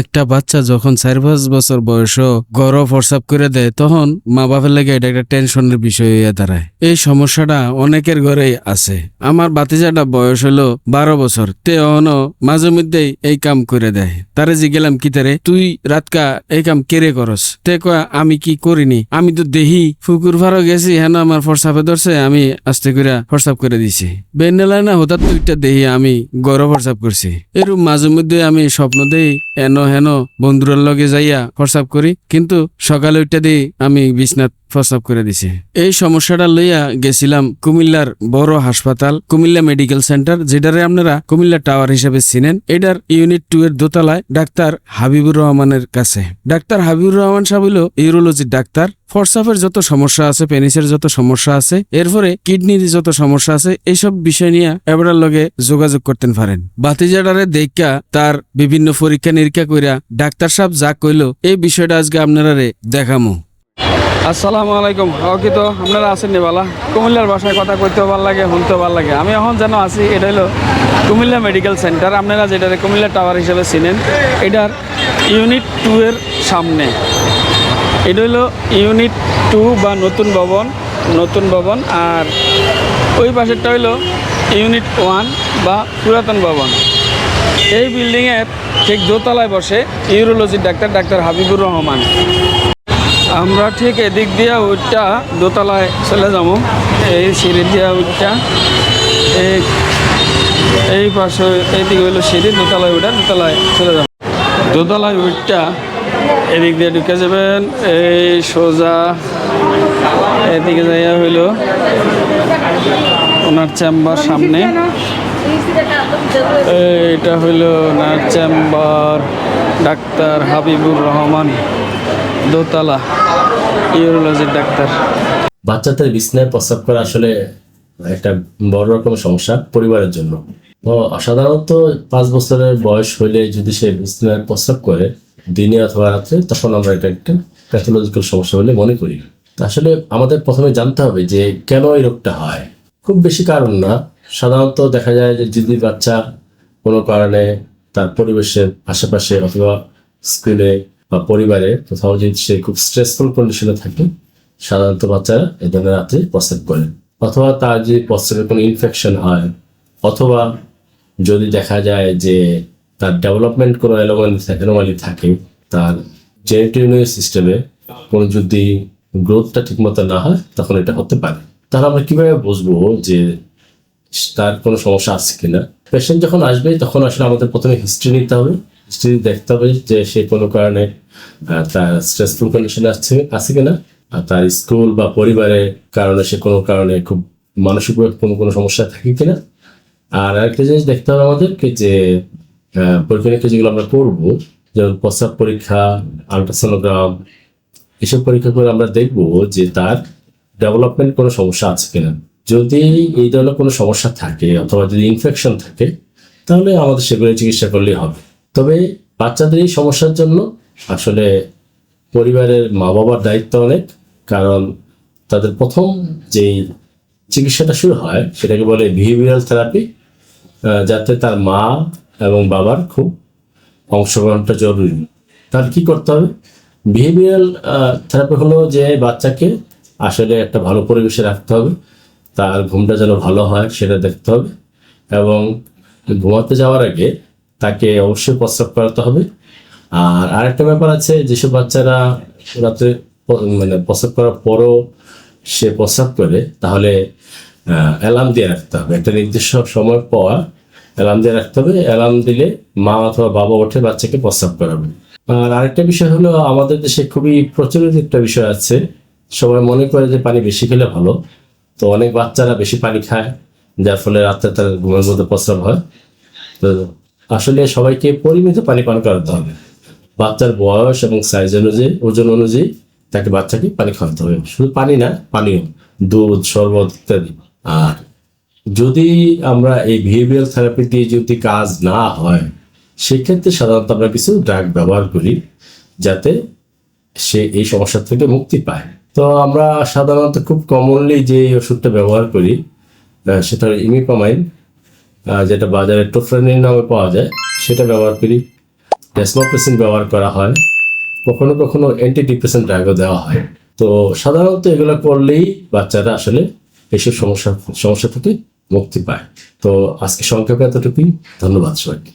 একটা বাচ্চা যখন চার পাঁচ বছর বয়স গড় ফরসাপ করে দেয়, তখন মা বাপের লেগে এটা একটা টেনশনের বিষয় হয়ে দাঁড়ায়। এই সমস্যাটা অনেকের ঘরেই আছে। আমার বাতিজাটা বয়স হলো বারো বছর। তে অহনো মাঝে মধ্যেই এই কাম করে দেয়। তারে জিগেলাম কি তারে? তুই রাতকা এই কাম কেড়ে করস? তে কয়, আমি কি করিনি? আমি তো দেহি। ফুকুর ফারো গেছি, হেন আমার ফরসাপে ধরছে, আমি আস্তে করে ফরসাপ করে দিছি। বেন্নেলা না, হঠাৎ তুইটা দেহি, আমি গড় ফরসাপ করছি। এরূপ মাঝে মধ্যে আমি স্বপ্ন দেই, এন হেন বন্ধুরার লগে যাইয়া প্রসাব করি, কিন্তু সকালে ওইটা দিয়ে আমি বিছনাথ প্রস্তাব করে দিছে। এই সমস্যাটা লইয়া গেছিলাম কুমিল্লার বড় হাসপাতাল, কুমিল্লা মেডিকেল সেন্টার, যেটারে আপনারা কুমিল্লা টাওয়ার হিসেবে চিনেন। এটার ইউনিট টু এর দোতলায় ডাক্তার হাবিবুর রহমানের কাছে। ডাক্তার হাবিবুর রহমান সাহেব হইল ইউরোলজির ডাক্তার। ফরসাফের যত সমস্যা আছে, পেনিসের যত সমস্যা আছে, এরপরে কিডনির যত সমস্যা আছে এইসব বিষয় নিয়ে এবারের লগে যোগাযোগ করতেন পারেন বাতিজাডারে দেখা তার বিভিন্ন পরীক্ষা নিরীক্ষা কইরা ডাক্তার সাহেব যা কইল, এই বিষয়টা আজকে আপনারা দেখামু। আসসালামু আলাইকুম। ওকে তো, আপনারা আছেন নিবালা কুমিল্লার ভাষায় কথা কইতেও ভালো লাগে, শুনতেও ভালো লাগে। আমি এখন যেন আছি, এটা হলো কুমিল্লা মেডিকেল সেন্টার। আপনারা যেটা কুমিল্লা টাওয়ার হিসেবে চিনেন, এটার ইউনিট টু এর সামনে। এটা হলো ইউনিট টু বা নতুন ভবন নতুন ভবন, আর ওই পাশেরটা হলো ইউনিট ওয়ান বা পুরাতন ভবন। এই বিল্ডিংয়ের ঠিক দোতলায় বসে ইউরোলজির ডাক্তার ডাক্তার হাবিবুর রহমান। আমরা ঠিক এদিক দিয়ে উঠটা দোতলায় চলে যাব। এই সিঁড়ি দিয়ে উঠটা এই এই পাশে, এইদিকে হইল সিঁড়ি, দোতলায় উঠা দোতলায় চলে যাব। দোতলায় উঠটা এদিক দিয়ে ঢুকে যাবেন, এই সোজা এদিকে যাইয়া হইল ওনার চেম্বার সামনে। এটা হইল ওনার চেম্বার, ডাক্তার হাবিবুর রহমান দোতলা, ইউরোলজির ডাক্তার। বাচ্চাদের বিছনায় প্রস্রাব করা আসলে একটা বড় রকম সমস্যা পরিবারের জন্য। সাধারণত পাঁচ বছরের বয়স হইলে যদি সে বিছনায় প্রস্রাব করে দিনে অথবা রাত্রে, তখন আমরা এটা একটা প্যাথোলজিক্যাল সমস্যা বলে মনে করি। আসলে আমাদের প্রথমে জানতে হবে যে কেন এই রোগটা হয়। খুব বেশি কারণ না। সাধারণত দেখা যায় যে যদি বাচ্চা কোনো কারণে তার পরিবেশের আশেপাশে অথবা স্কুলে বা পরিবারে কোথাও যদি সে খুব স্ট্রেসফুল কন্ডিশনে থাকে, সাধারণত বাচ্চারা এই ধরনের রাত্রে প্রস্রাব করে। অথবা তার যদি প্রস্রাবের কোনো ইনফেকশন হয়, অথবা যদি দেখা যায় যে তার ডেভেলপমেন্ট কোনো এনোমালি থাকে, তার জেনেটিভ সিস্টেমে কোনো যদি গ্রোথটা ঠিকমতো না হয়, তখন এটা হতে পারে। তাহলে আমরা কীভাবে বুঝব যে তার কোনো সমস্যা আছে কিনা? পেশেন্ট যখন আসবে, তখন আসলে আমাদের প্রথমে হিস্ট্রি নিতে হবে। হিস্ট্রি দেখতে হবে যে সে কোনো কারণে তার স্ট্রেসফুল কন্ডিশনে আছে আছে কিনা। আর তার স্কুল বা পরিবারের কারণে সে কোনো কারণে খুব মানসিকভাবে কোনো কোনো সমস্যা থাকে কিনা। আর আরেকটা জিনিস দেখতে হবে আমাদেরকে যে পরীক্ষা যেগুলো আমরা করব যেমন প্রস্রাব পরীক্ষা, আলট্রাসোনোগ্রাম, এসব পরীক্ষা করে আমরা দেখব যে তার ডেভেলপমেন্ট কোনো সমস্যা আছে কিনা। যদি এই ধরনের কোনো সমস্যা থাকে অথবা যদি ইনফেকশন থাকে, তাহলে আমাদের সেগুলো চিকিৎসা করলেই হবে। তবে বাচ্চাদের এই সমস্যার জন্য আসলে পরিবারের মা বাবার দায়িত্ব অনেক, কারণ তাদের প্রথম যেই চিকিৎসাটা শুরু হয়, সেটাকে বলে বিহেভিয়ারাল থেরাপি যাতে তার মা এবং বাবার খুব অংশগ্রহণটা জরুরি। তাহলে কি করতে হবে? বিহেভিয়ারাল থেরাপি হলো যে বাচ্চাকে আসলে একটা ভালো পরিবেশে রাখতে হবে, তার ঘুমটা যেন ভালো হয় সেটা দেখতে হবে এবং ঘুমাতে যাওয়ার আগে তাকে অবশ্যই প্রস্রাব করাতে হবে। আর আরেকটা ব্যাপার আছে, যেসব বাচ্চারা রাতে মানে প্রস্রাব করার পরও সে প্রস্রাব করে, তাহলে অ্যালার্ম দিয়ে রাখতে হবে। একটা নির্দিষ্ট সময় পর অ্যালার্ম দিয়ে রাখতে হবে। অ্যালার্ম দিলে মা অথবা বাবা ওঠে, বাচ্চাকে প্রস্রাব করাবে। আর আরেকটা বিষয় হলো, আমাদের দেশে খুবই প্রচলিত একটা বিষয় আছে। সবাই মনে করে যে পানি বেশি খেলে ভালো। তো অনেক বাচ্চারা বেশি পানি খায়, যার ফলে রাত্রে তার ঘুমের মধ্যে প্রস্রাব হয়। তো আসলে সবাইকে পরিমিত পানি পান করাতে হবে। বাচ্চার বয়স এবং সাইজ অনুযায়ী, ওজন অনুযায়ী তাকে বাচ্চাকে পানি খাওয়াতে হবে। শুধু পানি না পানীয় দুধ, শরবত ইত্যাদি। আর যদি আমরা এই বিহেভিয়ার থেরাপি দিয়ে যদি কাজ না হয়, সেক্ষেত্রে সাধারণত আমরা কিছু ড্রাগ ব্যবহার করি যাতে সে এই সমস্যা থেকে মুক্তি পায়। তো আমরা সাধারণত খুব কমনলি যে ওষুধটা ব্যবহার করি সেটা ইমিপামাইন যেটা বাজারে টোফ্রেনির নামে পাওয়া যায়, সেটা ব্যবহার করি। ডেসমোপ্রেসিন ব্যবহার করা হয়। কখনো কখনো অ্যান্টি ডিপ্রেশন ড্রাগও দেওয়া হয়। তো সাধারণত এগুলো করলেই বাচ্চারা আসলে এইসব সমস্যা সমস্যা থেকে মুক্তি পায়। তো আজকে সংক্ষেপে এতটুকুই। ধন্যবাদ সবাইকে।